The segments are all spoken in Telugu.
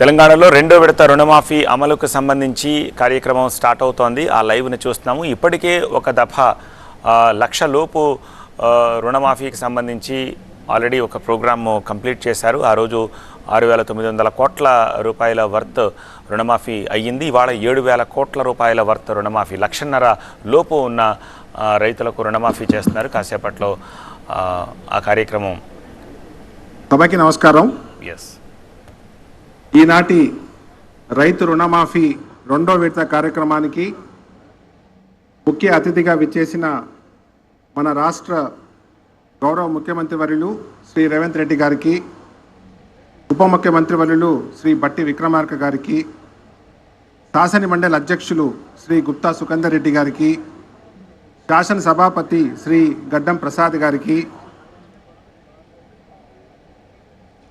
తెలంగాణలో రెండో విడత రుణమాఫీ అమలుకు సంబంధించి కార్యక్రమం స్టార్ట్ అవుతోంది. ఆ లైవ్ని చూస్తున్నాము. ఇప్పటికే ఒక దఫా ఆ, లక్ష లోపు ఆ, రుణమాఫీకి సంబంధించి ఆల్రెడీ ఒక ప్రోగ్రామ్ కంప్లీట్ చేశారు. ఆ రోజు ఆరు వేల తొమ్మిది వందల కోట్ల రూపాయల వర్త్ రుణమాఫీ అయ్యింది. ఇవాళ ఏడు వేల కోట్ల రూపాయల వర్త్ రుణమాఫీ లక్షన్నర లోపు ఉన్న రైతులకు రుణమాఫీ చేస్తున్నారు. కాసేపట్లో ఆ, కార్యక్రమం సభకి నమస్కారం. ఎస్ ఈనాటి రైతు రుణమాఫీ రెండో విడత కార్యక్రమానికి ముఖ్య అతిథిగా విచ్చేసిన మన రాష్ట్ర గౌరవ ముఖ్యమంత్రి వర్యులు శ్రీ రేవంత్ రెడ్డి గారికి ఉప ముఖ్యమంత్రి వర్యులు శ్రీ బట్టి విక్రమార్క గారికి శాసన మండలి అధ్యక్షులు శ్రీ గుప్తా సుఖందర్ రెడ్డి గారికి శాసన సభాపతి శ్రీ గడ్డం ప్రసాద్ గారికి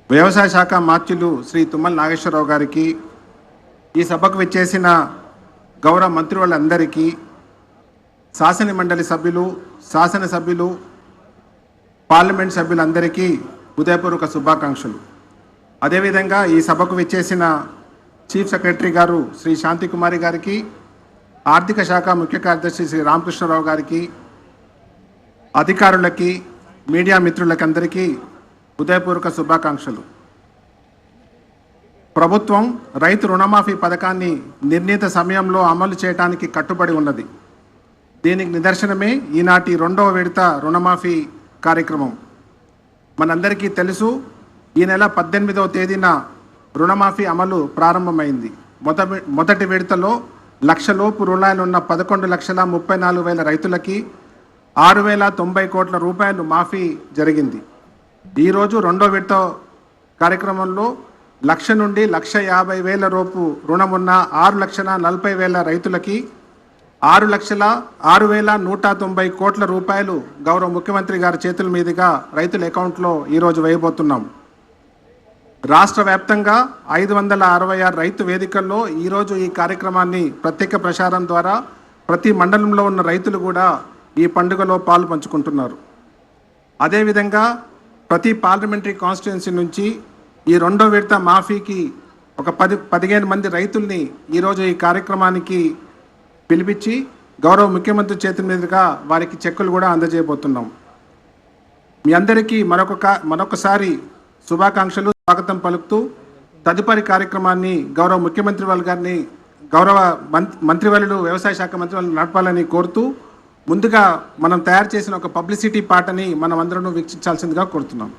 వ్యవసాయ శాఖ మార్చులు శ్రీ తుమ్మల నాగేశ్వరరావు గారికి ఈ సభకు విచ్చేసిన గౌరవ మంత్రులందరికీ శాసన మండలి సభ్యులు శాసనసభ్యులు పార్లమెంట్ సభ్యులందరికీ హృదయపూర్వక శుభాకాంక్షలు. అదేవిధంగా ఈ సభకు విచ్చేసిన చీఫ్ సెక్రటరీ గారు శ్రీ శాంతికుమారి గారికి ఆర్థిక శాఖ ముఖ్య కార్యదర్శి శ్రీ రామకృష్ణరావు గారికి అధికారులకి మీడియా మిత్రులకందరికీ హృదయపూర్వక శుభాకాంక్షలు. ప్రభుత్వం రైతు రుణమాఫీ పథకాన్ని నిర్ణీత సమయంలో అమలు చేయడానికి కట్టుబడి ఉన్నది. దీనికి నిదర్శనమే ఈనాటి రెండవ విడత రుణమాఫీ కార్యక్రమం. మనందరికీ తెలుసు ఈ నెల పద్దెనిమిదవ తేదీన రుణమాఫీ అమలు ప్రారంభమైంది. మొద మొదటి విడతలో లక్షలోపు రుణాలున్న పదకొండు లక్షల ముప్పై నాలుగు వేల రైతులకి ఆరు వేల తొంభై కోట్ల రూపాయలు మాఫీ జరిగింది. ఈరోజు రెండో విడత కార్యక్రమంలో లక్ష నుండి లక్ష యాభై వేల రూపు రుణం ఉన్న ఆరు లక్షల నలభై వేల రైతులకి ఆరు లక్షల ఆరు వేల నూట తొంభై కోట్ల రూపాయలు గౌరవ ముఖ్యమంత్రి గారి చేతుల మీదుగా రైతుల అకౌంట్లో ఈరోజు వేయబోతున్నాం. రాష్ట్ర వ్యాప్తంగా ఐదు వందల అరవై ఆరు రైతు వేదికల్లో ఈరోజు ఈ కార్యక్రమాన్ని ప్రత్యేక ప్రసారం ద్వారా ప్రతి మండలంలో ఉన్న రైతులు కూడా ఈ పండుగలో పాలు పంచుకుంటున్నారు. అదేవిధంగా ప్రతి పార్లమెంటరీ కాన్స్టిట్యున్సీ నుంచి ఈ రెండో విడత మాఫీకి ఒక పది పదిహేను మంది రైతుల్ని ఈరోజు ఈ కార్యక్రమానికి పిలిపించి గౌరవ ముఖ్యమంత్రి చేతి మీదుగా వారికి చెక్కులు కూడా అందజేయబోతున్నాం. మీ అందరికీ మరొక మరొకసారి శుభాకాంక్షలు స్వాగతం పలుకుతూ తదుపరి కార్యక్రమాన్ని గౌరవ ముఖ్యమంత్రి వాళ్ళ గారిని గౌరవ మంత్ మంత్రివర్యులు వ్యవసాయ శాఖ మంత్రి వాళ్ళు నడపాలని కోరుతూ ముందుగా మనం తయారు చేసిన ఒక పబ్లిసిటీ పాటని మనం అందరం వీక్షించాల్సిందిగా కోరుతున్నాం.